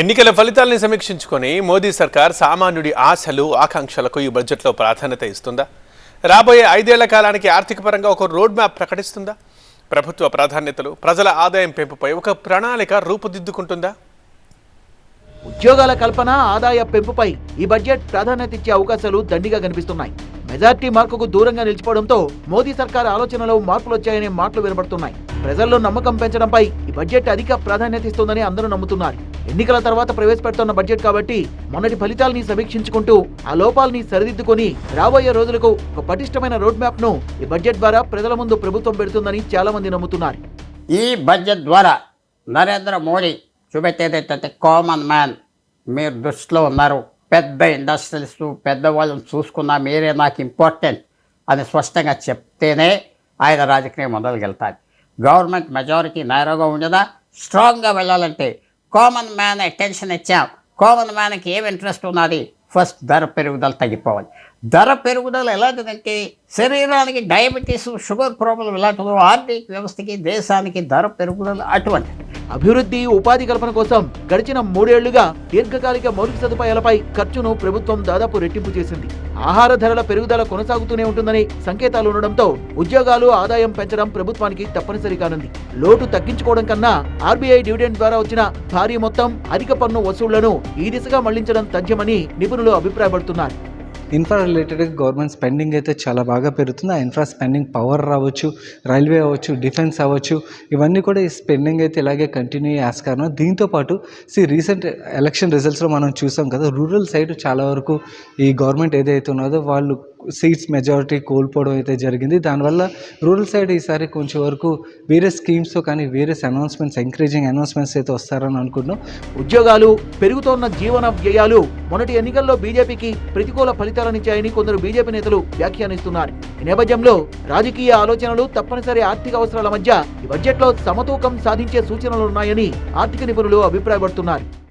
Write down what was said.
ఎన్నికల ఫలితాలను సమీక్షించుకొని మోదీ సర్కార్ సామాన్యుడి ఆశలు ఆకాంక్షలకు ఈ బడ్జెట్లో ప్రాధాన్యత ఇస్తుందా? రాబోయే ఐదేళ్ళ కాలానికి ఆర్థిక పరంగా ఒక రోడ్ మ్యాప్ ప్రకటిస్తుందా? ప్రభుత్వ ప్రాధాన్యతలు ప్రజల ఆదాయం పెంపుపై ఒక ప్రణాళిక రూపుదిద్దుకుంటుందా? ఉద్యోగాల కల్పన ఆదాయ పెంపుపై ఈ బడ్జెట్ ప్రాధాన్యత ఇచ్చే అవకాశాలు దండిగా కనిపిస్తున్నాయి. మెజార్టీ మార్కుకు దూరంగా నిలిచిపోవడంతో మోదీ సర్కార్ ఆలోచనలో మార్పులు వచ్చాయనే మాటలు వినబడుతున్నాయి. ప్రజల్లో నమ్మకం పెంచడంపై ఈ బడ్జెట్ అధిక ప్రాధాన్యత ఇస్తుందని అందరూ నమ్ముతున్నారు. ఎన్నికల తర్వాత ప్రవేశపెడుతున్న బడ్జెట్ కాబట్టి మొన్నటి ఫలితాలని సమీక్షించుకుంటూ ఆ లోపాలని సరిదిద్దుకొని రాబోయే రోజులకు ఒక పటిష్టమైన రోడ్ మ్యాప్ను ఈ బడ్జెట్ ద్వారా ప్రజల ముందు ప్రభుత్వం పెడుతుందని చాలా మంది నమ్ముతున్నారు. ఈ బడ్జెట్ ద్వారా నరేంద్ర మోడీ చూపెట్టేది ఏంటంటే కామన్ మ్యాన్ మీరు దృష్టిలో ఉన్నారు. పెద్ద ఇండస్ట్రియలిస్టు పెద్దవాళ్ళని చూసుకున్నా మీరే నాకు ఇంపార్టెంట్ అని స్పష్టంగా చెప్తేనే ఆయన రాజకీయం మొదలుగెళ్తారు గవర్నమెంట్ మెజారిటీ నేరగా ఉండదా? స్ట్రాంగ్గా వెళ్ళాలంటే కామన్ మ్యాన్ అటెన్షన్ ఇచ్చాం. కామన్ మ్యాన్కి ఏం ఇంట్రెస్ట్ ఉన్నది? ఫస్ట్ ధర పెరుగుదల తగ్గిపోవాలి. ధర పెరుగుదల ఎలాంటిదంటే శరీరానికి డయాబెటీస్ షుగర్ ప్రాబ్లం ఎలాంటిదో ఆర్థిక వ్యవస్థకి దేశానికి ధర పెరుగుదల అటువంటిది. అభివృద్ధి ఉపాధి కల్పన కోసం గడిచిన మూడేళ్ళుగా దీర్ఘకాలిక మౌలిక సదుపాయాలపై ఖర్చును ప్రభుత్వం దాదాపు రెట్టింపు చేసింది. ఆహార ధరల పెరుగుదల కొనసాగుతూనే ఉంటుందని సంకేతాలు ఉండడంతో ఉద్యోగాలు ఆదాయం పెంచడం ప్రభుత్వానికి తప్పనిసరి కానుంది. లోటు తగ్గించుకోవడం కన్నా ఆర్బీఐ డివిడెండ్ ద్వారా వచ్చిన భారీ మొత్తం అధిక పన్ను వసూళ్ళను ఈ దిశగా మళ్ళించడం తథ్యమని నిపుణులు అభిప్రాయపడుతున్నారు. ఇన్ఫ్రా రిలేటెడ్ గవర్నమెంట్ స్పెండింగ్ అయితే చాలా బాగా పెరుగుతుంది. ఆ ఇన్ఫ్రా స్పెండింగ్ పవర్ రావచ్చు రైల్వే అవ్వచ్చు డిఫెన్స్ అవ్వచ్చు ఇవన్నీ కూడా ఈ స్పెండింగ్ అయితే ఇలాగే కంటిన్యూ ఆస్కారం దీంతోపాటు సి రీసెంట్ ఎలక్షన్ రిజల్ట్స్లో మనం చూసాం కదా రూరల్ సైడ్ చాలా వరకు ఈ గవర్నమెంట్ ఏదైతే ఉన్నదో వాళ్ళు సీట్స్ మెజారిటీ కోల్పోవడం అయితే జరిగింది. దానివల్ల రూరల్ సైడ్ ఈసారి కొంచెం వరకు వేరే స్కీమ్స్తో కానీ వేరే అనౌన్స్మెంట్స్ ఎంకరేజింగ్ అనౌన్స్మెంట్స్ అయితే వస్తారని అనుకుంటున్నాం. ఉద్యోగాలు పెరుగుతోన్న జీవన వ్యయాలు మొన్నటి ఎన్నికల్లో బీజేపీకి ప్రతికూల ఫలితాలనిచ్చాయని కొందరు బీజేపీ నేతలు వ్యాఖ్యానిస్తున్నారు. ఈ నేపథ్యంలో రాజకీయ ఆలోచనలు తప్పనిసరి ఆర్థిక అవసరాల మధ్య ఈ బడ్జెట్లో సమతూకం సాధించే సూచనలున్నాయని ఆర్థిక నిపుణులు అభిప్రాయపడుతున్నారు.